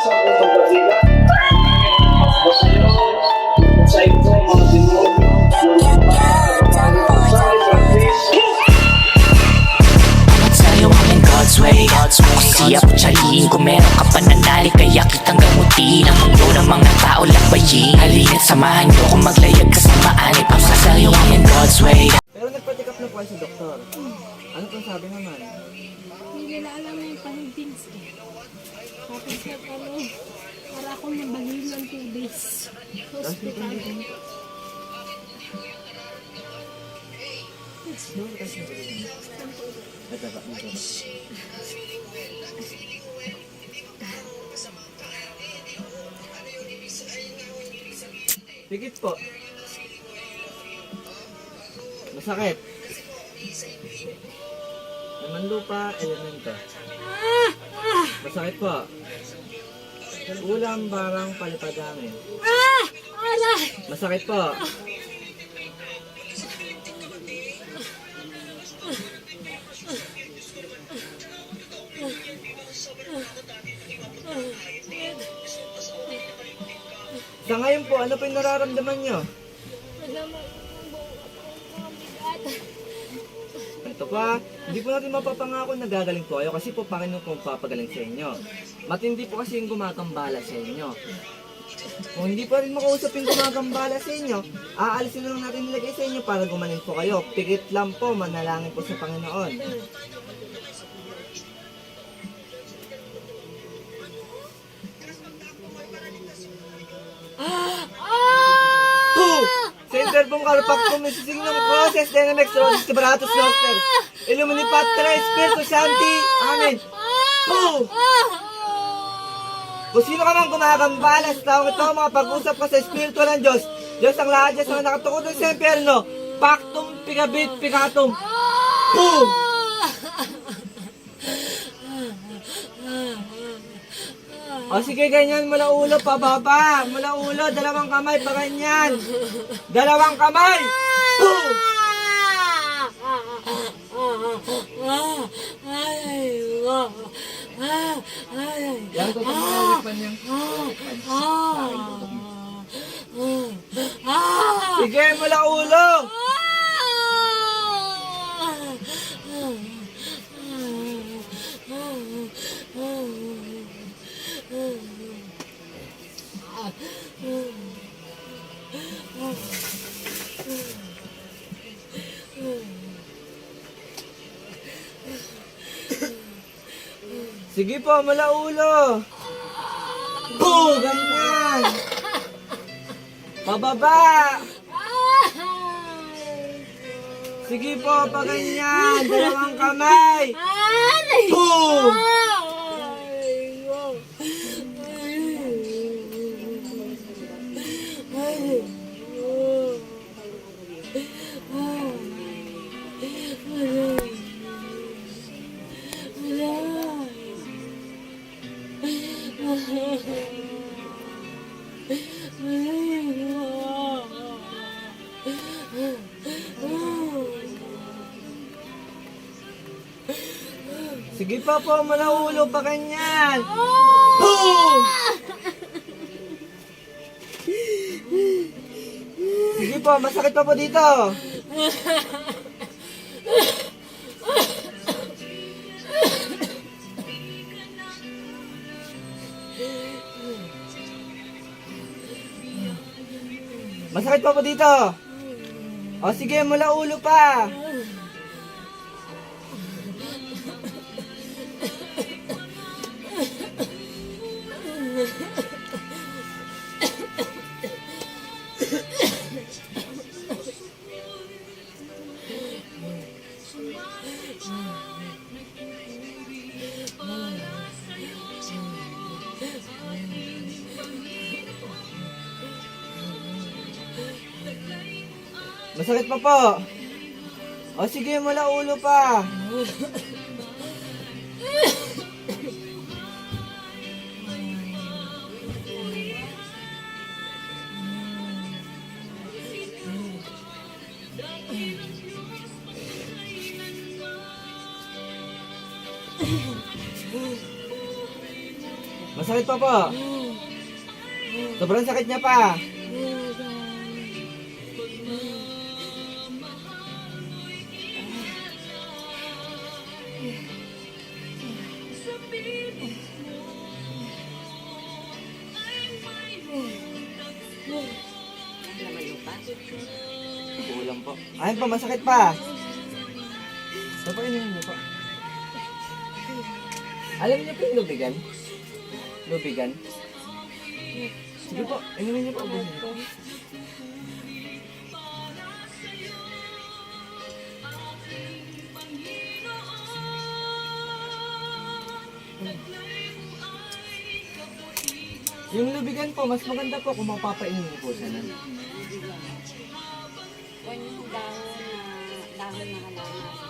sa unang dakila. Basta nyo, sa ito, mga demonyo, lumapa, sa isang Kristo. Sa'yo I'm in God's way Kung siya po tsaliin Kung meron ka pananali Kaya kitang gamutin Ang mundo ng mga tao lakbayin Halina't samahan niyo Kung maglayag kasamaan Ipang sa'yo I'm in God's way Pero nagpa-check up na po sa doktor. Ano pong sabi naman? Hindi nila alam na yung panibins eh. Tapos na ano, para akong nabagil ng two days. Hospital. Ito ba? Ito. Pigit po. Masakit. Naman lupa, elemento. Masakit po. Ulam, barang, palipadangin. Ah! Aray! Masakit po. Sa ngayon po, ano po yung nararamdaman nyo? Alam mo, Ito pa, hindi po natin mapapangako na gagaling po kayo kasi po Panginoon po papagaling sa inyo. Matindi po kasi yung gumagambala sa inyo. Kung hindi pa rin makausap yung gumagambala sa inyo, aalisin na lang natin nilagay sa inyo para gumaling po kayo. Pikit lang po, manalangin po sa Panginoon. Two! Pong kalpaktum, isising ng process, dynamic roses, kabaratos, noster. Illumini Patra, Espiritu Santi. Amen. Two! Kung sino ka man gumagambala sa taong ito, mga pag-usap ka sa Espiritu ng Diyos, Diyos ang lahat Diyos ang nakatukoy sa impyerno, pactum pigabit picatum. Boom! O sige, ganyan mula ulo, pababa. Mula ulo, dalawang kamay, pa ganyan. Dalawang kamay! Boom! Yan ko pa niyang Sige, mula ulo! Sige po, mula ulo! Boom! Ganyan! Pababa! Sige po, pa ganyan! Dalawang kamay! Boom! Sige pa po, mula ulo pa ganyan! Boom! Sige po, masakit pa po dito! Masakit pa po dito! O sige, mula ulo pa! Masakit pa po. O sige, mula ulo pa. Masakit pa po. Sobrang sakit niya pa. Kulang po. Ayun pa, masakit pa. Pa inumin niyo po. Alam niyo po yung lubigan? Lubigan? Sige po, inumin niyo po. Yung lubigan po, mas maganda po kung mapapainom niyo po siya nun. Na dahon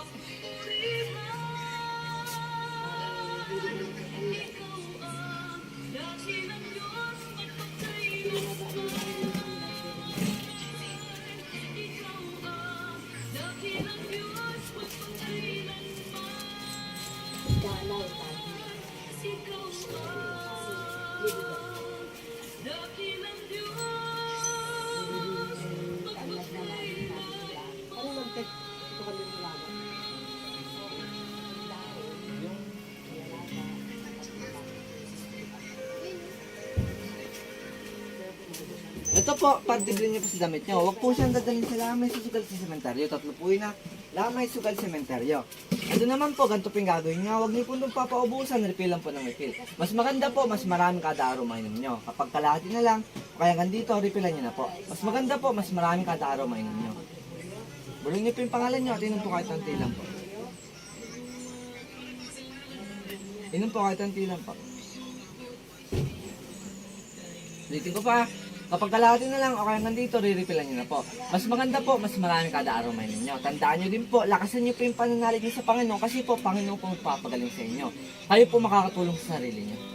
Ito po, partibilin niyo po sa damit niyo. Huwag po siyang dadalhin sa lamay sa sugal sa sementeryo. Tatlo po yun na lamay sugal sementeryo. Ito naman po, ganito po yung gagawin niyo. Huwag niyo po nung papaubusan, refill lang po ng refill. Mas maganda po, mas marami kada araw mainom niyo. Kapag kalahati na lang, o kaya hanggang dito, refillan niyo na po. Mas maganda po, mas marami kada araw mainom niyo. Bulong niyo po yung pangalan niyo at inom po kahit ang lang po. Inom po kahit ang lang po. Ulitin ko pa. Kapag kalahati na lang, o kaya nandito, re-refillan nyo na po. Mas maganda po, mas marami kada araw may ninyo. Tandaan nyo din po, lakasan nyo po yung pananalig nyo sa Panginoon kasi po, Panginoon po magpapagaling sa inyo. Kayo po makakatulong sa sarili nyo.